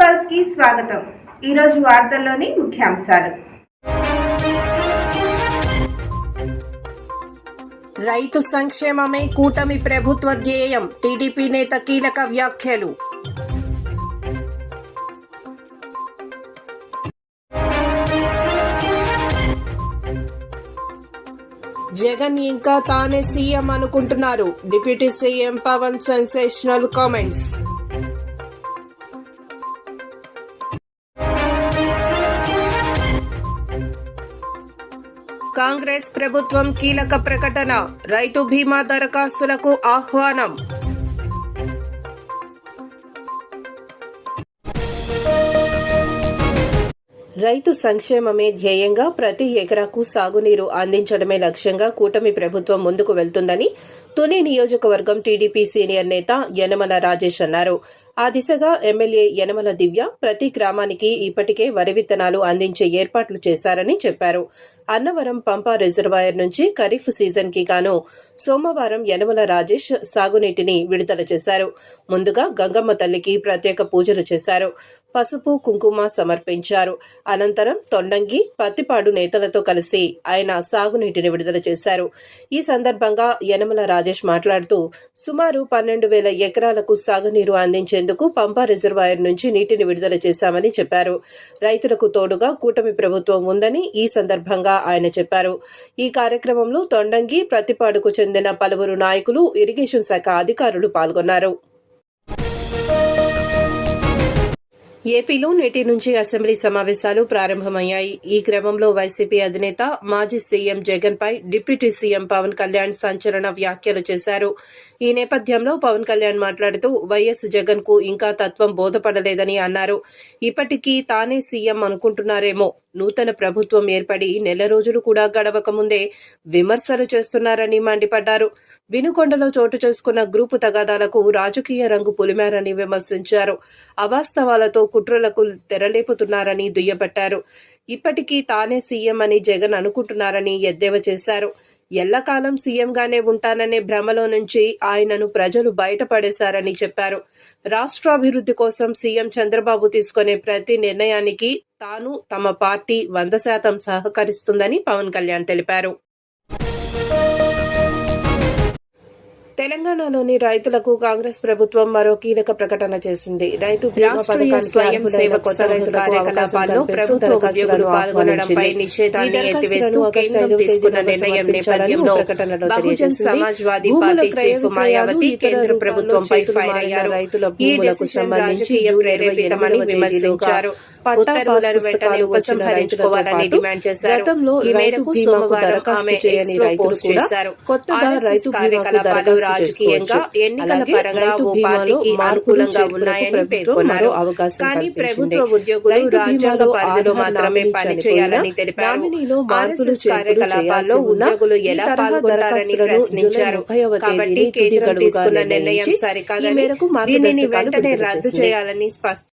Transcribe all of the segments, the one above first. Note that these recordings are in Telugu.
పల్స్కి స్వాగతం. ఈరోజు వార్తల్లోని ముఖ్యాంశాలు. రైతు సంక్షేమమే కూటమి ప్రభుత్వ ధ్యేయం. టీడీపీ నేత కీలక వ్యాఖ్యలు. జగన్ ఇంకా తానే సీఎం అనుకుంటున్నారు. Deputy CM Pawan sensational comments. Congress ప్రభుత్వం కీలక ప్రకటన. రైతు బీమా దరఖాస్తులకు ఆహ్వానం. రైతు సంక్షేమమే ధ్యేయంగా ప్రతి ఎకరాకు సాగునీరు అందించడమే లక్ష్యంగా కూటమి ప్రభుత్వం ముందుకు వెళ్తుందని తుని నియోజకవర్గం టీడీపీ సీనియర్ నేత యనమల రాజేష్ అన్నారు. ఆ దిశగా ఎమ్మెల్యే యనమల దివ్య ప్రతి గ్రామానికి ఇప్పటికే వరి విత్తనాలు అందించే ఏర్పాట్లు చేశారని చెప్పారు. అన్నవరం పంప రిజర్వాయర్ నుంచి ఖరీఫ్ సీజన్కి గాను సోమవారం యనమల రాజేష్ సాగునీటిని విడుదల చేశారు. ముందుగా గంగమ్మ తల్లికి ప్రత్యేక పూజలు చేశారు. పసుపు కుంకుమ సమర్పించారు. అనంతరం తొండంగి పత్తిపాడు నేతలతో కలిసి ఆయన సాగునీటిని విడుదల చేశారు. ఈ సందర్భంగా యనమల రాజేష్ మాట్లాడుతూ సుమారు పన్నెండు వేల ఎకరాలకు సాగునీరు అందించేందుకు పంపా రిజర్వాయర్ నుంచి నీటిని విడుదల చేశామని చెప్పారు. రైతులకు తోడుగా కూటమి ప్రభుత్వం ఉందని ఈ సందర్భంగా ఆయన చెప్పారు. ఈ కార్యక్రమంలో తొండంగి ప్రతిపాడుకు చెందిన పలువురు నాయకులు ఇరిగేషన్ శాఖ అధికారులు పాల్గొన్నారు. ఏపీలో నేటి నుంచి అసెంబ్లీ సమావేశాలు ప్రారంభమయ్యాయి. ఈ క్రమంలో వైసీపీ అధినేత మాజీ సీఎం జగన్ పై డిప్యూటీ సీఎం పవన్ కళ్యాణ్ సంచలన వ్యాఖ్యలు చేశారు. ఈ నేపథ్యంలో పవన్ కళ్యాణ్ మాట్లాడుతూ వైఎస్ జగన్కు ఇంకా తత్వం బోధపడలేదని అన్నారు. ఇప్పటికీ తానే సీఎం అనుకుంటున్నారేమో. నూతన ప్రభుత్వం ఏర్పడి నెల రోజులు కూడా గడవక ముందే విమర్శలు చేస్తున్నారని మండిపడ్డారు. వినుకొండలో చోటు చేసుకున్న గ్రూపు తగాదాలకు రాజకీయ రంగు పులిమారని విమర్శించారు. అవాస్తవాలతో కుట్రలకు తెరలేపుతున్నారని దుయ్యబట్టారు. ఇప్పటికీ తానే సీఎం అని జగన్ అనుకుంటున్నారని ఎద్దేవా చేశారు. ఎల్లకాలం సీఎంగానే ఉంటాననే భ్రమలో నుంచి ఆయనను ప్రజలు బయటపడేశారని చెప్పారు. రాష్ట్రాభివృద్ధి కోసం సీఎం చంద్రబాబు తీసుకునే ప్రతి నిర్ణయానికి తాను తమ పార్టీ వంద శాతం సహకరిస్తుందని పవన్ కళ్యాణ్ తెలిపారు. తెలంగాణలోని రైతులకు కాంగ్రెస్ ప్రభుత్వం మరో కీలక ప్రకటన చేసింది రైతు స్వయం సేవక్ రైతులకు కార్యకలాపాల్లో ప్రభుత్వ ఉద్యోగులు పాల్గొనడంపై. నిషేధాన్ని ఎత్తివేస్తూ కేంద్రం తీసుకున్న నిర్ణయం నేపథ్యంలో బహుజన్. సమాజ్వాదీ పార్టీ చీఫ్ మాయావతి కేంద్ర ప్రభుత్వంపై ఫైర్ అయ్యారు రైతుల ఈ భూములకు డెసిషన్ రాజకీయ ప్రేరేపితమని విమర్శించారు ఉత్తర్వులను వెంటనే ఉపసంహరించుకోవాలని డిమాండ్ చేశారు గతంలో ఈ మేరకు సోమవారం ఆమె పోస్ట్ చేశారు కొత్తగా రైతు కార్యకలాపాలు రాజకీయంగా. ఎన్నికల పరంగా ఓ పార్టీకి అనుకూలంగా ఉన్నాయని ప్రభుత్వం పేర్కొన్నారు కానీ. ప్రభుత్వ ఉద్యోగులు రాజ్యాంగ పరిధిలో మాత్రమే పనిచేయాలని తెలిపారు చేర్పులు కార్యకలాపాల్లో ఉద్యోగులు ఎలా పాల్గొంటారని ప్రశ్నించారు జూలై 30వ కాబట్టి కేంద్రం తీసుకున్న నిర్ణయం సరికాదని దీనిని వెంటనే రద్దు. చేయాలని స్పష్టం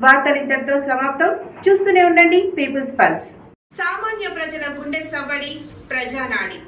వార్తలు ఇంతటితో సమాప్తం చూస్తూనే ఉండండి పీపుల్స్ పల్స్ సామాన్య ప్రజల గుండె సవ్వడి ప్రజానాడి